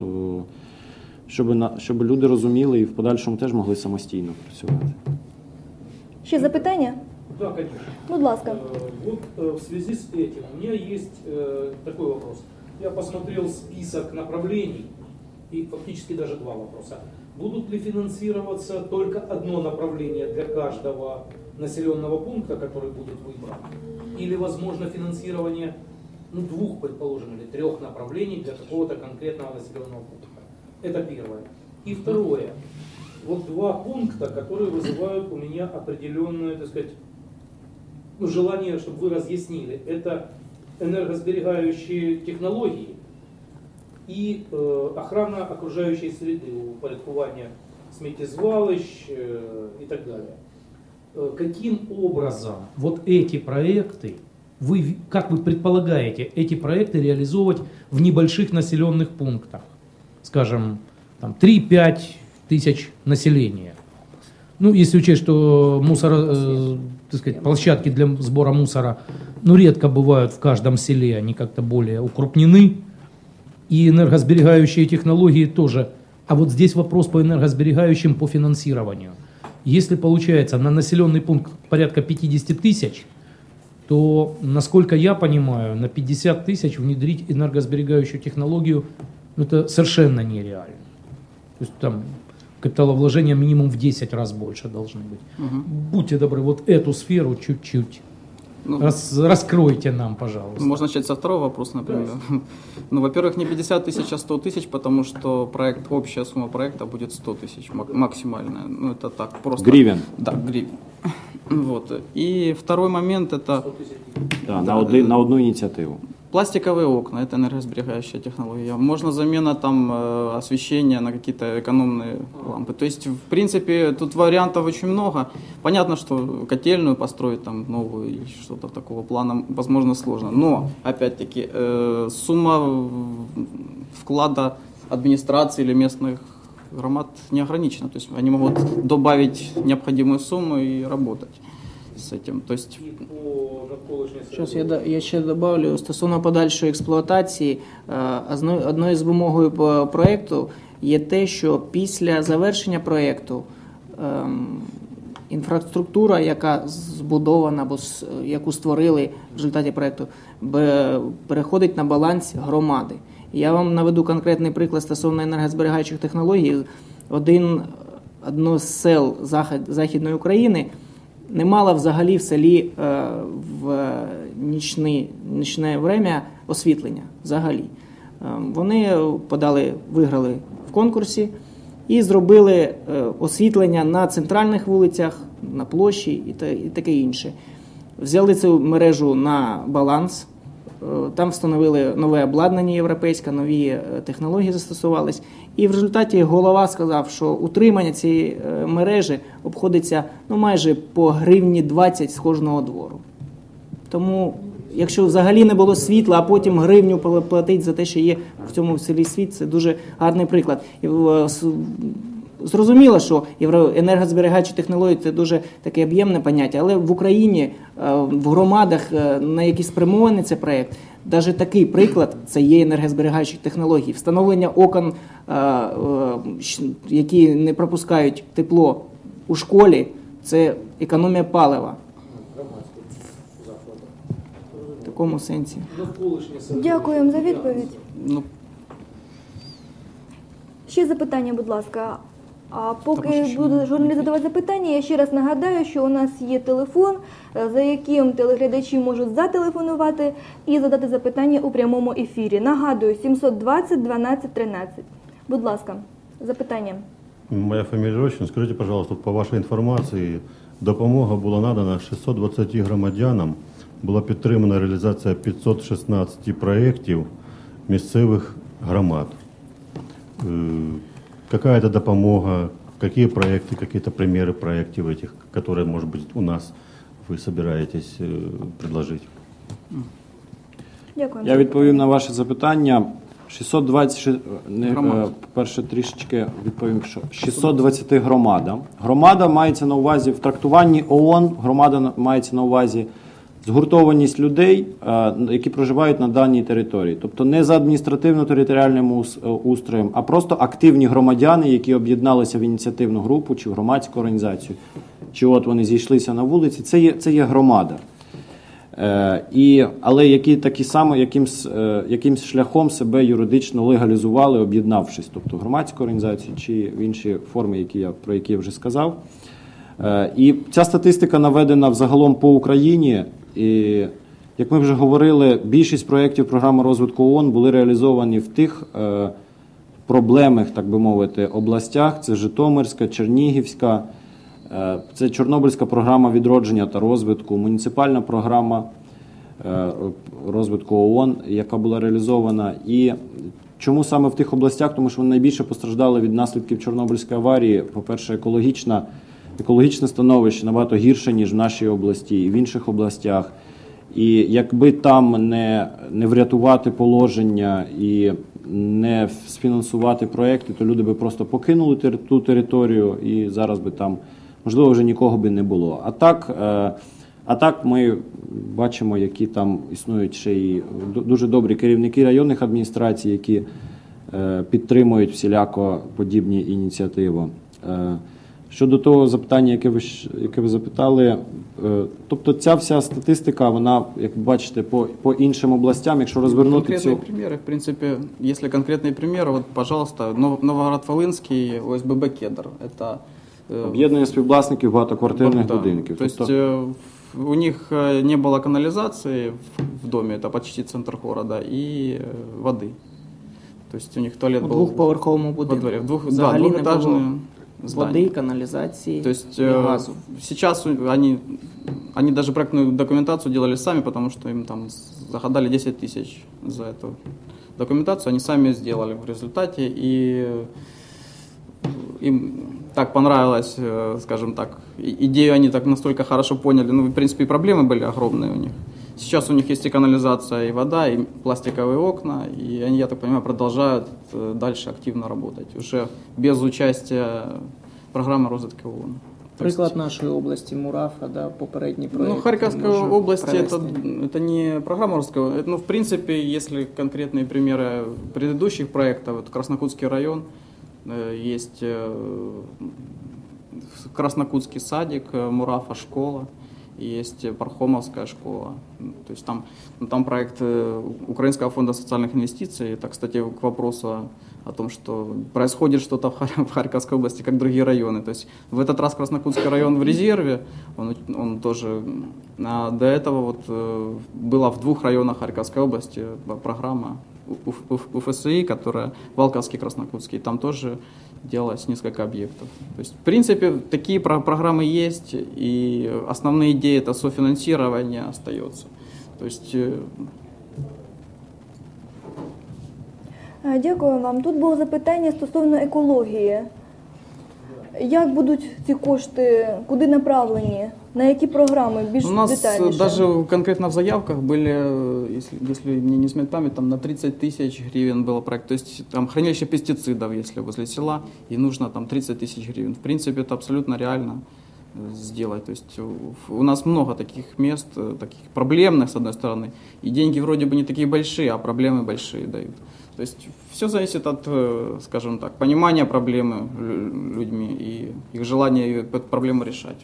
То, щоб, на, щоб люди розуміли і в подальшому теж могли самостійно працювати. Ще запитання? Да, конечно. Будь ласка. Э, Вот э, в связи с этим у меня есть э, такой вопрос. Я посмотрел список направлений и фактически даже два вопроса. Будут ли финансироваться только одно направление для каждого населенного пункта, который будет выбран? Или возможно финансирование ну, двух, предположим, или трех направлений для какого-то конкретного населенного пункта? Это первое. И второе. Вот два пункта, которые вызывают у меня определенное, так сказать, ну, желание, чтобы вы разъяснили. Это энергосберегающие технологии и э, охрана окружающей среды, упорядкование сміттєзвалищ э, и так далее. Э, каким образом вот эти проекты, вы, как вы предполагаете, эти проекты реализовывать в небольших населенных пунктах? Скажем, там 3-5 тысяч населения. Ну, если учесть, что мусор, э, так сказать, площадки для сбора мусора, ну, редко бывают в каждом селе, они как-то более укрупнены. И энергосберегающие технологии тоже. А вот здесь вопрос по энергосберегающим по финансированию. Если получается на населенный пункт порядка 50 тысяч, то, насколько я понимаю, на 50 тысяч внедрить энергосберегающую технологию ну, это совершенно нереально. То есть там капиталовложения минимум в 10 раз больше должны быть. Будьте добры, вот эту сферу чуть-чуть Ну, рас- раскройте нам, пожалуйста. Можно начать со второго вопроса, например. Ну, во-первых, не 50 тысяч, а 100 тысяч, потому что проект, общая сумма проекта будет 100 тысяч мак- максимальная. Ну, это так, просто. Гривен. Да, гривен. Вот. И второй момент это Да, на, один, на одну ініціативу. пластиковые окна, это энергосберегающая технология. Можно замена там э, освещения на какие-то экономные лампы. То есть, в принципе, тут вариантов очень много. Понятно, что котельную построить там новую или что-то такого плана, возможно, сложно. Но, опять-таки, э, сумма вклада администрации или местных громад не ограничена. То есть они могут добавить необходимую сумму и работать с этим. То есть Щас я, я ще добавлю стосовно подальшої експлуатації. е, Одною з вимогою проєкту є те, що після завершення проєкту ем, інфраструктура, яка збудована або яку створили в результаті проєкту, переходить на баланс громади. Я вам наведу конкретний приклад стосовно енергозберігаючих технологій. Один одно з сел Захід, Західної України не мала взагалі в селі е, в нічний, нічне время освітлення. Взагалі. Е, Вони подали, виграли в конкурсі і зробили е, освітлення на центральних вулицях, на площі і таке інше. Взяли цю мережу на баланс. Е, Там встановили нове обладнання європейське, нові е, технології застосувались. І в результаті голова сказав, що утримання цієї е, мережі обходиться ну, майже по гривні 20 з кожного двору. Тому, якщо взагалі не було світла, а потім гривню платить за те, що є в цьому селі світ, це дуже гарний приклад. Зрозуміло, що енергозберігаючі технології це дуже таке об'ємне поняття, але в Україні, е, в громадах, е, на які спрямований цей проєкт, навіть такий приклад це є енергозберігаючі технології. Встановлення окон, е, які не пропускають тепло у школі, це економія палива в такому сенсі. Дякуємо за відповідь. ну, Ще запитання, будь ласка. А поки будуть журналісти задавати запитання, я ще раз нагадаю, що у нас є телефон, е, за яким телеглядачі можуть зателефонувати і задати запитання у прямому ефірі. Нагадую, 720 12 13. Будь ласка, запитання. Моя фамилия Рощин. Скажите, пожалуйста, по вашій інформації, допомога була надана 620 громадянам, була підтримана реалізація 516 проєктів місцевих громад Э, Какая это допомога, какие проекты, какие-то примеры проектов этих, которые, может быть, у нас вы собираетесь э, предложить? Дякую. Я відповім на ваше запитання. 620, ши- не, Громад. е, перше трішечки відповім, що 620 громадам. Громада мається на увазі в трактуванні ООН, громада на- мається на увазі згуртованість людей, е, які проживають на даній території. Тобто не за адміністративно-територіальним е, устроєм, а просто активні громадяни, які об'єдналися в ініціативну групу чи в громадську організацію, чи от вони зійшлися на вулиці. Це є, це є громада. Е, і, але які такі само якимсь, е, якимсь шляхом себе юридично легалізували, об'єднавшись, тобто громадську організацію чи в інші форми, які я, про які я вже сказав. Е, і ця статистика наведена взагалом по Україні. І, як ми вже говорили, більшість проєктів програми розвитку ООН були реалізовані в тих е, проблемних, так би мовити, областях: це Житомирська, Чернігівська. Е, Це Чорнобильська програма відродження та розвитку, муніципальна програма е, розвитку ООН, яка була реалізована. І чому саме в тих областях? Тому що вони найбільше постраждали від наслідків Чорнобильської аварії. По-перше, екологічна, екологічне становище набагато гірше, ніж в нашій області і в інших областях. І якби там не, не врятувати положення і не сфінансувати проекти, то люди би просто покинули ту територію і зараз би там, можливо, вже нікого би не було. А так, е, а так ми бачимо, які там існують ще і дуже добрі керівники районних адміністрацій, які е, підтримують всіляко подібні ініціативи. Е, Щодо того запитання, яке ви, щ- яке ви запитали, е, тобто ця вся статистика, вона, як ви бачите, по, по іншим областям, якщо розвернути Конкретные цю. примеры, в принципе, если конкретные примеры, вот, пожалуйста, Нов- Новоград-Волынский, ОСББ «Кедр». Это э, Об'єднання співвласників багатоквартирних да. будинків. То есть Тобто, э, в- у них э, не было канализации в- в доме, это почти центр города, и э, воды. То есть у них туалет У был двохповерховому во будинку. дворе. Двух, да, Взагалі не було двухэтажное здание. води, каналізації, То есть і э, газу. сейчас у- они, они даже проектную документацию делали сами, потому что им там загадали 10 тысяч за эту документацию. Они сами сделали в результате. И им так понравилось, э, скажем так, и- идею они так настолько хорошо поняли. Ну, в принципе, и проблемы были огромные у них. Сейчас у них есть и канализация, и вода, и пластиковые окна, и они, я так понимаю, продолжают э, дальше активно работать, уже без участия программы розвитки ООН. То есть- Приклад нашої області Мурафа, да, попередній проєкт. ну, Харьковская можна область это, привести. это не программа Русского. Это, ну, в принципе, если конкретные примеры предыдущих проектов, вот Краснокутский район, э, есть э, Краснокутский садик, э, Мурафа школа, и есть Пархомовская школа. То есть там, ну, там проект э, Украинского фонда социальных инвестиций. Это, кстати, к вопросу о, том, что происходит что-то в, Хар- в Харьковской области, как другие районы. То есть в этот раз Краснокутский район в резерве, он, он тоже, а до этого вот э, была в двух районах Харьковской области э, программа УФСИ, которая Валковский, Краснокутский, там тоже делалось несколько объектов. То есть, в принципе, такие про- программы есть, и основные идеи это софинансирование остается. То есть э, Е, Дякую вам. Тут було запитання стосовно екології. Як будуть ці кошти, куди направлені, на які програми більш у нас э, детальніше? даже конкретно в заявках были, э, если, если мне не изменяет память, там на 30 тысяч гривен был проект. То есть там хранилище пестицидов, если возле села, и нужно там 30 тысяч гривен. В принципе, это абсолютно реально э, сделать. То есть у- у нас много таких мест, э, таких проблемных, с одной стороны, и деньги вроде бы не такие большие, а проблемы большие дают. То есть все зависит от, э, скажем так, понимания проблемы лю- людьми и их желания ее- эту проблему решать.